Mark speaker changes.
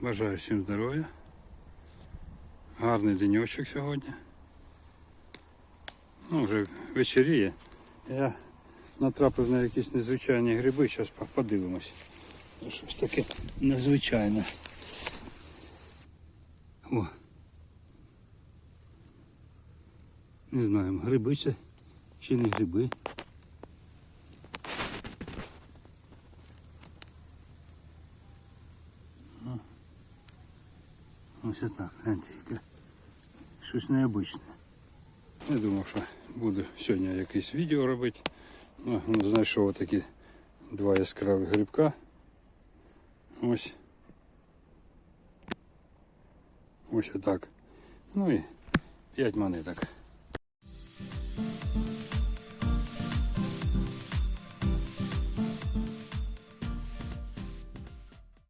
Speaker 1: Бажаю всім здоров'я. Гарний денечок сьогодні. Ну, вже вечеріє. Я натрапив на якісь незвичайні гриби, зараз подивимось. Щось таке незвичайне. О. Не знаю, гриби це чи не гриби. Ось так, гляньте, яке щось необичне. Я думав, що буду сьогодні якесь відео робити. Ну, знайшов такі два яскраві грибка. Ось. Ось отак. Ну і п'ять монеток.